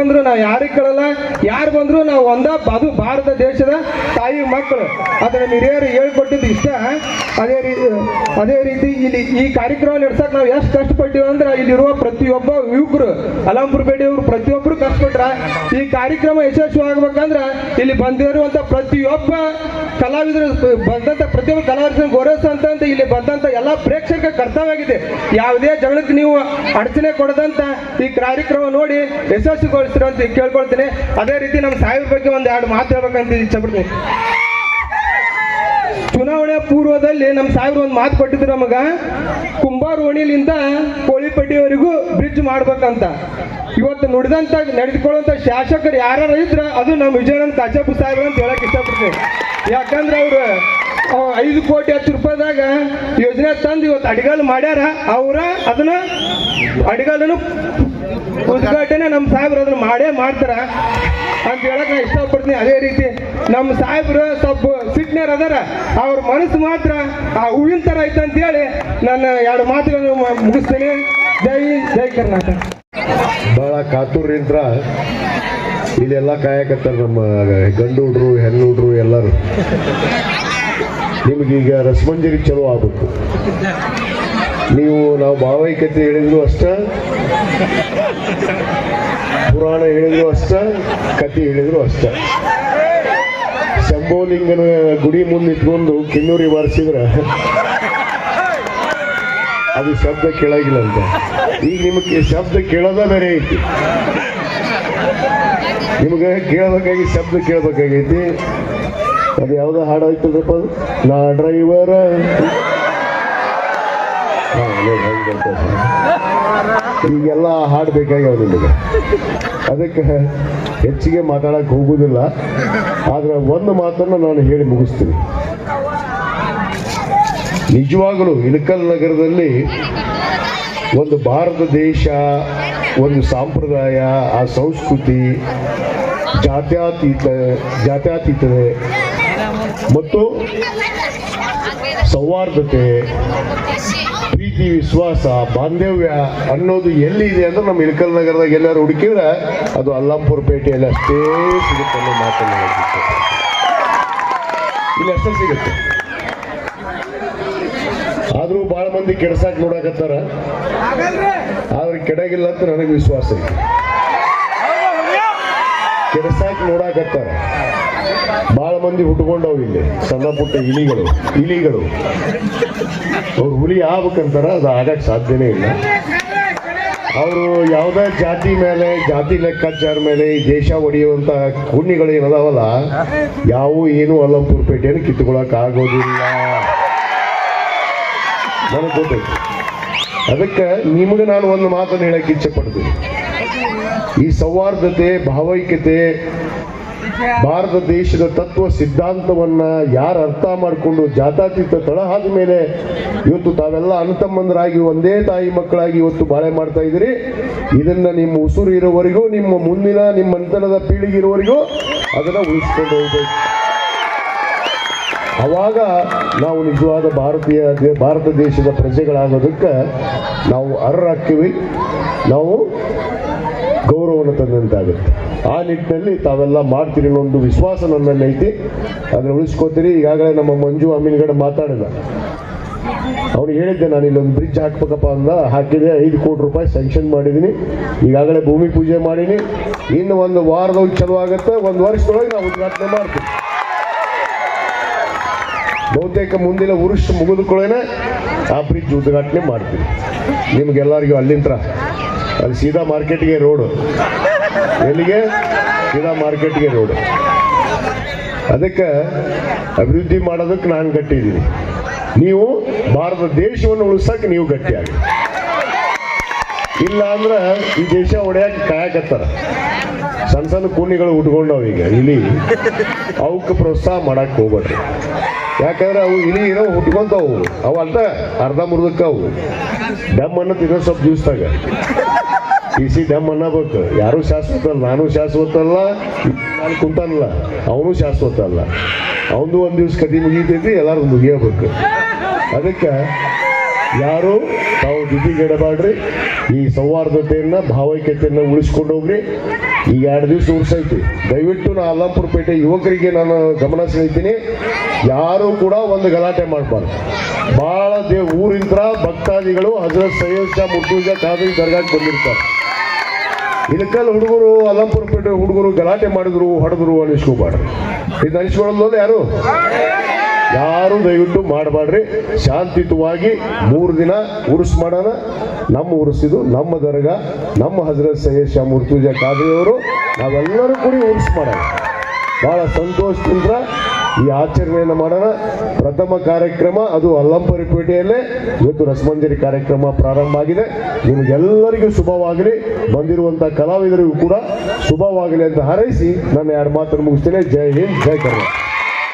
ಬಂದ್ರು ನಾವು ಯಾರಿಗೆ ಕೇಳಲ್ಲ? ಯಾರು ಬಂದ್ರು ನಾವು ಒಂದ ಅದು ಭಾರತ ದೇಶದ ತಾಯಿ ಮಕ್ಕಳು. ಅದನ್ನ ಹಿರಿಯರು ಹೇಳ್ಕೊಟ್ಟಿದ್ದು ಇಷ್ಟ. ಅದೇ ರೀತಿ ಅದೇ ರೀತಿ ಇಲ್ಲಿ ಈ ಕಾರ್ಯಕ್ರಮ ನಡೆಸಕ್ ನಾವು ಎಷ್ಟು ಕಷ್ಟಪಟ್ಟಿವಿ ಅಂದ್ರೆ ಇಲ್ಲಿರುವ ಪ್ರತಿಯೊಬ್ಬ ಯುವಕರು, ಅಲಂಪುರ ಬೇಡಿಯವರು ಪ್ರತಿಯೊಬ್ಬರು ಕಷ್ಟಪಟ್ರ. ಈ ಕಾರ್ಯಕ್ರಮ ಯಶಸ್ವಿ ಆಗ್ಬೇಕಂದ್ರ ಇಲ್ಲಿ ಬಂದಿರುವಂತ ಪ್ರತಿಯೊಬ್ಬ ಕಲಾವಿದರು, ಬಂದಂತ ಪ್ರತಿಯೊಬ್ಬ ಕಲಾವಿದರನ್ನು ಗೌರವಿಸಂತ ಇಲ್ಲಿ ಬಂದಂತ ಎಲ್ಲಾ ಪ್ರೇಕ್ಷಕ ಕರ್ತವ್ಯ ಆಗಿದೆ ಯಾವುದೇ ಜಗಳಕ್ಕೆ ನೀವು ಅಡಚಣೆ ಕೊಡದಂತ ಈ ಕಾರ್ಯಕ್ರಮ ನೋಡಿ ಯಶಸ್ವಿಗೊಳಿಸ್ತೀರ ಅಂತ ಕೇಳ್ಕೊಳ್ತೀನಿ. ಅದೇ ರೀತಿ ನಮ್ಮ ಸಾಹೇಬ್ ಬಗ್ಗೆ ಒಂದ್ ಎರಡು ಮಾತು ಹೇಳ್ಬೇಕಂತ ಇಷ್ಟಪಡ್ತೀನಿ ಪಡ್ತೀನಿ ಚುನಾವಣೆ ಪೂರ್ವದಲ್ಲಿ ನಮ್ಮ ಸಾಹೇಬ್ರು ಒಂದು ಮಾತು ಕೊಟ್ಟಿದ್ರು ನಮಗ. ಕುಂಬಾರ ಓಣಿಲಿಂದ ಕೋಳಿಪಟ್ಟಿಯವರೆಗೂ ಬ್ರಿಡ್ಜ್ ಮಾಡ್ಬೇಕಂತ. ಇವತ್ತು ನುಡಿದಂತ, ನಡೆದುಕೊಳ್ಳುವಂತ ಶಾಸಕರು ಯಾರು ಇದ್ರ ಅದು ನಮ್ಮ ವಿಜಯಾನಂದ ಕಾಚಾಪುರ ಸಾಹೇಬ್ರು ಅಂತ ಹೇಳಕ್ ಇಷ್ಟಪಡ್ತೀನಿ ಯಾಕಂದ್ರೆ ಅವ್ರು ಅವ್ ಐದು ಕೋಟಿ ಹತ್ತು ರೂಪಾಯಿದಾಗ ಯೋಜನೆ ತಂದು ಇವತ್ತು ಅಡಿಗಾಲು ಮಾಡ್ಯಾರ, ಅವರ ಅದನ್ನ ಅಡಿಗಾಲನ್ನು ಉದ್ಘಾಟನೆ ನಮ್ಮ ಸಾಹೇಬ್ರು ಅದನ್ನ ಮಾಡೇ ಮಾಡ್ತಾರ ಅಂತ ಹೇಳಕ್ ಇಷ್ಟಪಡ್ತೀನಿ. ಅದೇ ರೀತಿ ನಮ್ಮ ಸಾಹೇಬ್ರು ಸ್ವಲ್ಪ ಸಿಟ್ನರ್ ಅದಾರ, ಅವ್ರ ಮನಸ್ಸು ಮಾತ್ರ ಆ ಹೂವಿನ ತರ ಐತೆ ಅಂತ ಹೇಳಿ ನನ್ನ ಎರಡು ಮಾತುಗಳನ್ನು ಮುಗಿಸ್ತೇನೆ. ಜೈ ಜೈ ಕರ್ನಾಟಕ. ಬಹಳ ಕಾತುರ್ರಿಂತ್ರ ಇಲ್ಲೆಲ್ಲ ಕಾಯಕತ್ತಾರ ನಮ್ಮ ಗಂಡು ಹುಡ್ರು, ಹೆಣ್ಣು ಹುಡ್ರು ಎಲ್ಲರೂ. ನಿಮಗೀಗ ರಸಮಂಜರಿ ಚಲೋ ಆಗುತ್ತೆ ನೀವು ನಾವು ಭಾವೈಕ್ಯತೆ ಹೇಳಿದ್ರು ಅಷ್ಟ, ಪುರಾಣ ಹೇಳಿದ್ರು ಅಷ್ಟ ಕತೆ ಹೇಳಿದ್ರು ಅಷ್ಟ. ಶಂಭೋಲಿಂಗನ ಗುಡಿ ಮುಂದೆ ಇಟ್ಕೊಂಡು ಕಿನ್ನೂರಿ ಬಾರಿಸಿದ್ರ ಅದು ಶಬ್ದ ಕೇಳಾಗಿಲ್ಲ ಅಂತ ಈಗ ನಿಮಗೆ ಶಬ್ದ ಕೇಳೋದ ಬೇರೆ ಐತಿ. ನಿಮಗೆ ಕೇಳಬೇಕಾಗಿ ಶಬ್ದ ಕೇಳಬೇಕಾಗೈತಿ. ಅದು ಯಾವುದೋ ಹಾಡು ಆಯ್ತದಪ್ಪ ಅದು? ನಾ ಡ್ರೈವರ. ಈಗೆಲ್ಲ ಹಾಡು ಬೇಕಾಗ್ಯಾವ ನಿಮಗೆ. ಅದಕ್ಕೆ ಹೆಚ್ಚಿಗೆ ಮಾತಾಡಕ್ಕೆ ಹೋಗುವುದಿಲ್ಲ ಆದ್ರೆ ಒಂದು ಮಾತನ್ನು ನಾನು ಹೇಳಿ ಮುಗಿಸ್ತೀನಿ. ನಿಜವಾಗಲೂ ಇಳಕಲ್ ನಗರದಲ್ಲಿ ಒಂದು ಭಾರತ ದೇಶ, ಒಂದು ಸಂಪ್ರದಾಯ, ಆ ಸಂಸ್ಕೃತಿ ಜಾತ್ಯತೀತ ಜಾತ್ಯತೀತತೆ ಮತ್ತು ಸೌಹಾರ್ದತೆ, ಪ್ರೀತಿ, ವಿಶ್ವಾಸ, ಬಾಂಧವ್ಯ ಅನ್ನೋದು ಎಲ್ಲಿದೆ ಅಂದ್ರೆ ನಮ್ಮ ಇಳಕಲ್ ನಗರದಾಗ ಎಲ್ಲರೂ ಹುಡುಕಿದ್ರೆ ಅದು ಅಲ್ಲಾಂಪುರ ಪೇಟೆಯಲ್ಲಿ ಅಷ್ಟೇ ಸಿಗುತ್ತೆ ಅನ್ನೋ ಹೇಳ್ತಿದ್ದೆ. ಇಲ್ಲಿ ಅಷ್ಟೇ ಸಿಗುತ್ತೆ. ಆದ್ರೂ ಬಹಳ ಮಂದಿ ಕೆಡ್ಸಾಕ್ ನೋಡಕತ್ತಾರ. ಆದ್ರೆ ಕೆಡಗಿಲ್ಲ ಅಂತ ನನಗೆ ವಿಶ್ವಾಸ ಇದೆ ಕೆಡ್ಸಾಕ್ ನೋಡಕತ್ತಾರ. ಬಹಳ ಮಂದಿ ಹುಟ್ಟುಕೊಂಡವ್ ಇಲ್ಲಿ. ಸಣ್ಣ ಪುಟ್ಟ ಇಲಿಗಳು ಇಲಿಗಳು. ಅವ್ರು ಹುಲಿ ಆಗ್ಬೇಕಂತಾರ, ಅದು ಆಗಕ್ ಸಾಧ್ಯನೇ ಇಲ್ಲ. ಅವರು ಯಾವುದೇ ಜಾತಿ ಮೇಲೆ, ಜಾತಿ ಲೆಕ್ಕಾಚಾರ ಮೇಲೆ ಈ ದೇಶ ಒಡೆಯುವಂತ ಕುಣ್ಣಿಗಳು ಏನದಾವಲ್ಲ ಯಾವು ಏನು ಅಲ್ಲಂಪುರ ಪೇಟೆಯನ್ನು ಕಿತ್ಕೊಳಕ್ ಆಗೋದಿಲ್ಲ. ನನಗೆ ಗೊತ್ತೈತಿ ಅದಕ್ಕೆ ನಿಮಗೆ ನಾನು ಒಂದು ಮಾತನ್ನು ಹೇಳಕ್ಕೆ ಇಚ್ಛೆ ಪಡ್ತೀನಿ ಈ ಸೌಹಾರ್ದತೆ, ಭಾವೈಕ್ಯತೆ ಭಾರತ ದೇಶದ ತತ್ವ ಸಿದ್ಧಾಂತವನ್ನ ಯಾರು ಅರ್ಥ ಮಾಡಿಕೊಂಡು ಜಾತಾತೀತ ತಳಹಾದ ಮೇಲೆ ಇವತ್ತು ತಾವೆಲ್ಲ ಅಣ್ಣತಮ್ಮಂದರಾಗಿ, ಒಂದೇ ತಾಯಿ ಮಕ್ಕಳಾಗಿ ಇವತ್ತು ಬಾಳೆ ಮಾಡ್ತಾ ಇದ್ದೀರಿ. ಇದನ್ನ ನಿಮ್ಮ ಉಸುರು ಇರೋವರೆಗೂ ನಿಮ್ಮ ಮುಂದಿನ ನಿಮ್ಮ ಅಂತರದ ಪೀಳಿಗೆ ಇರುವವರೆಗೂ ಅದನ್ನ ಉಳಿಸ್ಕೊಂಡು ಹೋಗ್ಬೇಕು. ಅವಾಗ ನಾವು ನಿಜವಾದ ಭಾರತೀಯ, ಭಾರತ ದೇಶದ ಪ್ರಜೆಗಳಾಗೋದಕ್ಕೆ ನಾವು ಅರ್ಹರಾಗ್ತೀವಿ. ನಾವು ಗೌರವವನ್ನು ತಂದಂತಾಗುತ್ತೆ. ಆ ನಿಟ್ಟಿನಲ್ಲಿ ತಾವೆಲ್ಲ ಮಾಡ್ತೀರಿ ಅನ್ನೋ ಒಂದು ವಿಶ್ವಾಸ ನನ್ನಲ್ಲಿ ಐತಿ. ಅದನ್ನ ಉಳಿಸ್ಕೋತೀರಿ. ಈಗಾಗಲೇ ನಮ್ಮ ಮಂಜು ಅಮೀನ್ಗಡೆ ಮಾತಾಡಿದ ಅವ್ನಿಗೆ ಹೇಳಿದ್ದೆ, ನಾನು ಇಲ್ಲೊಂದು ಬ್ರಿಡ್ಜ್ ಹಾಕ್ಬೇಕಪ್ಪ ಅಂದ. ಹಾಕಿದೆ, ಐದು ಕೋಟಿ ರೂಪಾಯಿ ಸ್ಯಾಂಕ್ಷನ್ ಮಾಡಿದ್ದೀನಿ ಈಗಾಗಲೇ ಭೂಮಿ ಪೂಜೆ ಮಾಡೀನಿ. ಇನ್ನು ಒಂದು ವಾರದೊಳಗೆ ಚಲೋ ಆಗುತ್ತೆ. ಒಂದು ವರ್ಷದೊಳಗೆ ನಾವು ಉದ್ಘಾಟನೆ ಮಾಡ್ತೀವಿ. ಬಹುತೇಕ ಮುಂದಿನ ವರುಷ ಮುಗಿದುಕೊಳ್ಳೇನೆ. ಆ ಬ್ರಿಡ್ಜ್ ಉದ್ಘಾಟನೆ ಮಾಡ್ತೀವಿ. ನಿಮ್ಗೆಲ್ಲರಿಗೂ ಅಲ್ಲಿಂತ್ರ ಅಲ್ಲಿ ಸೀದಾ ಮಾರ್ಕೆಟ್ಗೆ ರೋಡು. ಎಲ್ಲಿಗೆ? ಸೀದಾ ಮಾರ್ಕೆಟ್ಗೆ ರೋಡು. ಅದಕ್ಕೆ ಅಭಿವೃದ್ಧಿ ಮಾಡೋದಕ್ಕೆ ನಾನು ಗಟ್ಟಿದ್ದೀನಿ. ನೀವು ಭಾರತ ದೇಶವನ್ನು ಉಳಿಸಕ್ಕೆ ನೀವು ಗಟ್ಟಿಯಾಗಿ. ಇಲ್ಲ ಅಂದ್ರೆ ಈ ದೇಶ ಒಡೆಯಕ್ಕೆ ಕಾಯಕತ್ತಾರ. ಸಣ್ಣ ಸಣ್ಣ ಕೂನಿಗಳು ಉಟ್ಕೊಂಡವ್ ಈಗ, ಇಲಿ. ಅವಕ್ಕೆ ಪ್ರೋತ್ಸಾಹ ಮಾಡಕ್ ಹೋಗ್ಬೇಡ್ರಿ. ಯಾಕಂದ್ರೆ ಅವು ಇಲಿ ಇರೋ ಹುಟ್ಕೊಂತಾವು ಅವು ಅರ್ಧ ಮುರ್ದಕ್ಕ ಅವು ಡಮ್ ಅನ್ನೋ ತಿನ್ನೋ ಸ್ವಲ್ಪ ದಿವ್ಸದಾಗ ಸಿ ಡ್ಯಾಮ್ ಅನ್ನಬೇಕು. ಯಾರು ಶಾಶ್ವತ ಅಲ್ಲ ನಾನು ಶಾಶ್ವತ ಅಲ್ಲ ನಾನು ಕುಂತಾನಲ್ಲ ಅವನು ಶಾಶ್ವತ ಅಲ್ಲ ಅವನು ಒಂದು ದಿವ್ಸ ಕದಿ ಮುಗಿತೈತಿ, ಎಲ್ಲಾರು ಮುಗಿಯಬೇಕು. ಅದಕ್ಕೆ ಯಾರು, ತಾವು ದುಡ್ಡಿಗೆಡಬಾಡ್ರಿ ಈ ಸೌಹಾರ್ದತೆಯನ್ನ, ಭಾವೈಕ್ಯತೆಯನ್ನ ಉಳಿಸ್ಕೊಂಡು ಹೋಗ್ರಿ. ಈಗ ಎರಡು ದಿವಸ ಉಳಿಸೈತಿ ದಯವಿಟ್ಟು ನಾ ಅಲ್ಲಾಪುರ ಪೇಟೆ ಯುವಕರಿಗೆ ನಾನು ಗಮನ ಸೆಳಿತೀನಿ. ಯಾರು ಕೂಡ ಒಂದು ಗಲಾಟೆ ಮಾಡಬಾರ್ದು. ಭಾಳ ದೇ ಊರಿಂದ ಭಕ್ತಾದಿಗಳು ಹಜರತ್ ಸೈಯದ್ ಶಾ ಮುರ್ತುಜಾ ಖಾದ್ರಿ ಬಂದಿರ್ತಾರೆ. ಇಳಕಲ್ ಹುಡುಗರು ಅಲ್ಲಂಪುರ ಪೇಟೆ ಹುಡುಗರು ಗಲಾಟೆ ಮಾಡಿದ್ರು, ಹೊಡೆದ್ರು ಅನಿಸ್ಕೋಬಾರ್ದು ಇದು ಅನಿಸ್ಕೊಳ್ಳೋದು ಯಾರು? ಯಾರು ದಯವಿಟ್ಟು ಮಾಡಬಾಡ್ರಿ ಶಾಂತಿಯುತವಾಗಿ ಮೂರು ದಿನ ಉರುಸ್ ಮಾಡೋಣ. ನಮ್ಮ ಉರುಸಿದು ನಮ್ಮ ದರ್ಗಾ, ನಮ್ಮ ಹಜರತ್ ಸೈಯದ್ ಶಾ ಮುರ್ತುಜಾ ಖಾದ್ರಿಯವರು. ನಾವೆಲ್ಲರೂ ಕೂಡಿ ಉರುಸ್ ಮಾಡೋಣ. ಬಹಳ ಸಂತೋಷದಿಂದ ಈ ಆಚರಣೆಯನ್ನು ಮಾಡೋಣ. ಪ್ರಥಮ ಕಾರ್ಯಕ್ರಮ ಅದು ಅಲ್ಲಂಪರಿಪೇಟೆಯಲ್ಲೇ ಇವತ್ತು ರಸಮಂಜರಿ ಕಾರ್ಯಕ್ರಮ ಪ್ರಾರಂಭ ಆಗಿದೆ. ನಿಮಗೆಲ್ಲರಿಗೂ ಶುಭವಾಗಲಿ. ಬಂದಿರುವಂಥ ಕಲಾವಿದರಿಗೂ ಕೂಡ ಶುಭವಾಗಲಿ ಅಂತ ಹಾರೈಸಿ ನನ್ನ ಎರಡು ಮಾತನ್ನು ಮುಗಿಸ್ತೇನೆ. ಜೈ ಹಿಂದ್, ಜೈ ಕರ್ನಾಟಕ.